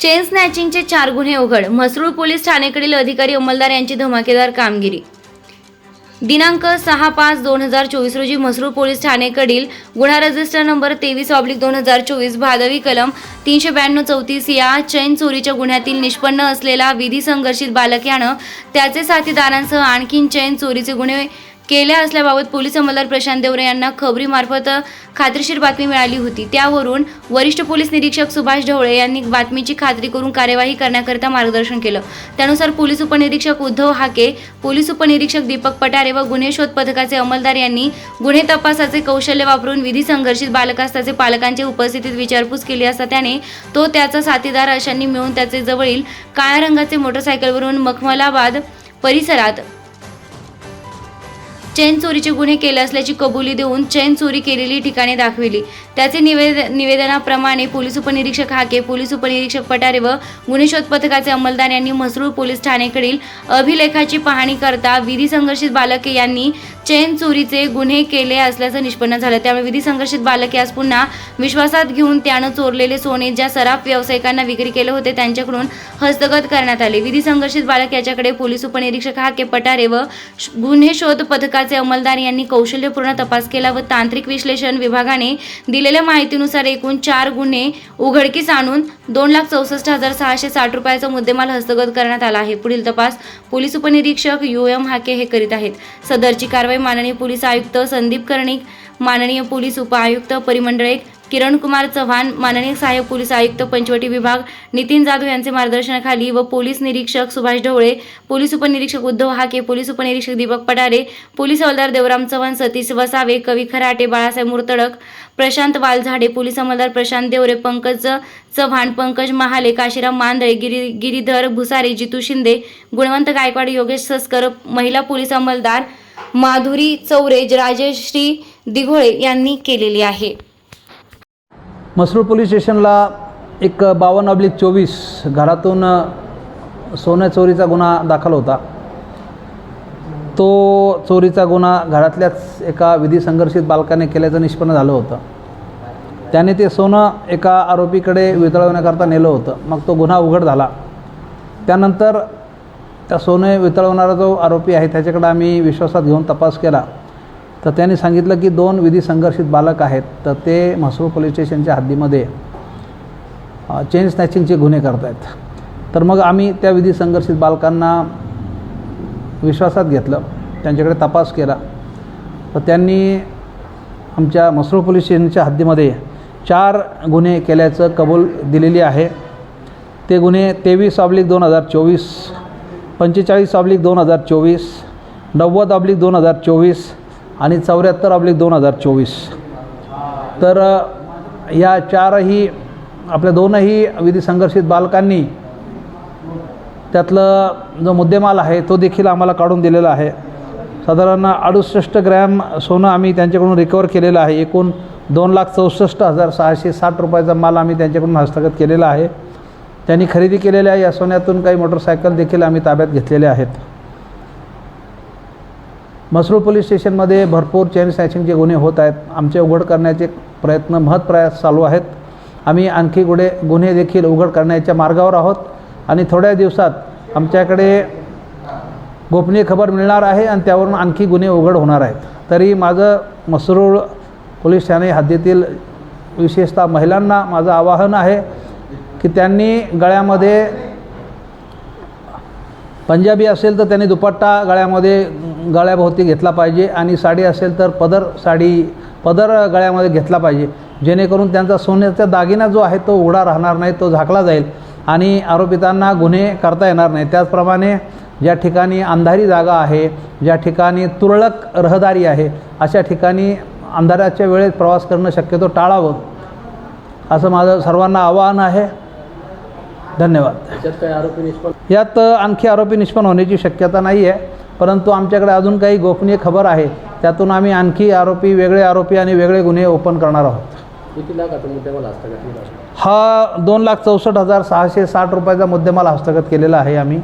Chain स्नॅचिंगचे चार गुन्हे उघड. म्हसरूळ पोलीस ठाणेकडील अधिकारी अंमलदार यांची धमाकेदार कामगिरी. दिनांक सहा पाच दोन हजार चोवीस रोजी म्हसरूळ पोलीस ठाणेकडील गुन्हा रजिस्टर नंबर तेवीस ऑब्लिक दोन हजार चोवीस भादवी कलम तीनशे ब्याण्णव चौतीस या चैन चोरीच्या गुन्ह्यातील निष्पन्न असलेला विधी संघर्षित बालक यानं त्याचे साथीदारांसह आणखीन चैन चोरीचे गुन्हे केल्या असल्याबाबत पोलीस अंमलदार प्रशांत देवरे यांना खबरीमार्फत खात्रीशीर बातमी मिळाली होती. त्यावरून वरिष्ठ पोलीस निरीक्षक सुभाष ढवळे यांनी बातमीची खात्री करून कार्यवाही करण्याकरिता मार्गदर्शन केलं. त्यानुसार पोलीस उपनिरीक्षक उद्धव हाके पोलीस उपनिरीक्षक दीपक पटारे व गुन्हे शोध पथकाचे अंमलदार यांनी गुन्हे तपासाचे कौशल्य वापरून विधी संघर्षित बालकास त्याचे पालकांच्या उपस्थितीत विचारपूस केली असता त्याने तो त्याचा साथीदार अशांनी मिळून त्याचे जवळील काळ्या रंगाचे मोटरसायकलवरून मखमलाबाद परिसरात चैन चोरीचे गुन्हे केले असल्याची कबुली देऊन चैन चोरी केलेली ठिकाणे दाखविली. त्याचे निवेद निवेदनाप्रमाणे पोलीस उपनिरीक्षक हाके पोलीस उपनिरीक्षक पटारे व गुन्हे शोध पथकाचे अंमलदार यांनी म्हसरूळ पोलीस ठाणेकडील अभिलेखाची पाहणी करता विधी संघर्षित बालके यांनी चैन चोरीचे गुन्हे केले असल्याचं निष्पन्न झालं. त्यामुळे विधी संघर्षित बालके आज पुन्हा विश्वासात घेऊन त्यानं चोरलेले सोने ज्या सराफ व्यावसायिकांना विक्री केले होते त्यांच्याकडून हस्तगत करण्यात आले. विधी संघर्षित बालक याच्याकडे पोलीस उपनिरीक्षक हाके पटारे व गुन्हे शोध पथकाचे अंमलदार यांनी कौशल्यपूर्ण तपास केला व तांत्रिक विश्लेषण विभागाने दिलेल्या माहितीनुसार एकूण चार गुन्हे उघडकीस आणून दोन लाख चौसष्ट हजार सहाशे साठ रुपयाचा मुद्देमाल हस्तगत करण्यात आला आहे. पुढील तपास पोलीस उपनिरीक्षक यू एम हाके हे करीत आहेत. सदरची कारवाई माननीय पोलीस आयुक्त संदीप कर्णिक माननीय पोलीस उपआयुक्त एक किरण कुमार चव्हाण माननीय सहाय्यक पोलीस आयुक्त पंचवटी विभाग नितीन जाधव यांचे मार्गदर्शनाखाली व पोलीस निरीक्षक सुभाष ढवळे पोलीस उपनिरीक्षक उद्धव हाके पोलीस उपनिरीक्षक दीपक पटारे पोलीस हवालदार देवराम चव्हाण सतीश वसावे कवी खराटे बाळासाहेब मुर्तडक प्रशांत वालझाडे पोलीस अंमलदार प्रशांत देवरे पंकज चव्हाण पंकज महाले काशीराम मांदळे गिरी गिरीधर भुसारे जितू शिंदे गुणवंत गायकवाड योगेश सस्कर महिला पोलीस अंमलदार माधुरी चौरेज राजश्री दिघोळे यांनी केलेली आहे. मसरूळ पोलीस स्टेशनला एक बावन्न ऑब्लिक चोवीस घरातून सोनं चोरीचा गुन्हा दाखल होता. तो चोरीचा गुन्हा घरातल्याच एका विधी संघर्षित बालकाने केल्याचं निष्पन्न झालं होतं. त्याने ते सोनं एका आरोपीकडे वितळवण्याकरता नेलं होतं. मग तो गुन्हा उघड झाला. त्यानंतर त्या सोने वितळवणारा जो आरोपी आहे त्याच्याकडे आम्ही विश्वासात घेऊन तपास केला. तर त्यांनी सांगितलं की दोन विधी संघर्षित बालक आहेत तर ते म्हसरूळ पोलीस स्टेशनच्या हद्दीमध्ये चेन स्नॅचिंगचे गुन्हे करत आहेत तर मग आम्ही त्या विधी संघर्षित बालकांना विश्वासात घेतलं त्यांच्याकडे तपास केला. तर त्यांनी आमच्या म्हसरूळ पोलीस स्टेशनच्या हद्दीमध्ये चार गुन्हे केल्याचं कबूल दिलेली आहे. ते गुन्हे तेवीस ऑब्लिक दोन हजार चोवीस पंचेचाळीस ऑब्लिक दोन हजार चोवीस नव्वद ऑब्लिक दोन हजार चोवीस आणि चौऱ्याहत्तर ऑब्लिक दोन हजार चोवीस. तर या चारही आपल्या दोनही विधी संघर्षित बालकांनी त्यातलं जो मुद्देमाल आहे तो देखील आम्हाला काढून दिलेला आहे. साधारण अडुसष्ट ग्रॅम सोनं आम्ही त्यांच्याकडून रिकवर केलेलं आहे. एकूण दोन लाख चौसष्ट हजार सहाशे साठ रुपयाचा माल आम्ही त्यांच्याकडून हस्तगत केलेला आहे. त्यांनी खरेदी केलेल्या या सोन्यातून काही मोटरसायकल देखील आम्ही ताब्यात घेतलेल्या आहेत. मसरूळ पोलीस स्टेशनमध्ये भरपूर चेन स्नॅचिंगचे गुन्हे होत आहेत आमचे उघड करण्याचे प्रयत्न महत् प्रयास चालू आहेत. आम्ही आणखी गुढे गुन्हे देखील उघड करण्याच्या मार्गावर आहोत आणि थोड्या दिवसात आमच्याकडे गोपनीय खबर मिळणार आहे आणि त्यावरून आणखी गुन्हे उघड होणार आहेत. तरी माझं मसरूळ पोलीस ठाणे हद्दीतील विशेषतः महिलांना माझं आवाहन आहे की त्यांनी गळ्यामध्ये पंजाबी असेल तर त्यांनी दुपट्टा गळ्यामध्ये गळ्याभोवती घेतला पाहिजे आणि साडी असेल तर पदर साडी पदर गळ्यामध्ये घेतला पाहिजे. जेणेकरून त्यांचा सोन्याचा दागिना जो आहे तो उघडा राहणार नाही तो झाकला जाईल आणि आरोपितांना गुन्हे करता येणार नाही. त्याचप्रमाणे ज्या ठिकाणी अंधारी जागा आहे ज्या ठिकाणी तुरळक रहदारी आहे अशा ठिकाणी अंधाराच्या वेळेत प्रवास करणं शक्यतो टाळावं. असं माझं सर्वांना आवाहन आहे. धन्यवाद. यात आणखी आरोपी निष्पन्न होण्याची शक्यता नाही आहे परंतु आमच्याकडे अजून काही गोपनीय खबर आहे. त्यातून आम्ही आणखी आरोपी वेगळे आरोपी आणि वेगळे गुन्हे ओपन करणार आहोत. किती लाखाचा मुद्देमाल हस्तगत केला? हा दोन लाख चौसष्ट हजार सहाशे साठ रुपयाचा मुद्देमाल हस्तगत केलेला आहे आम्ही.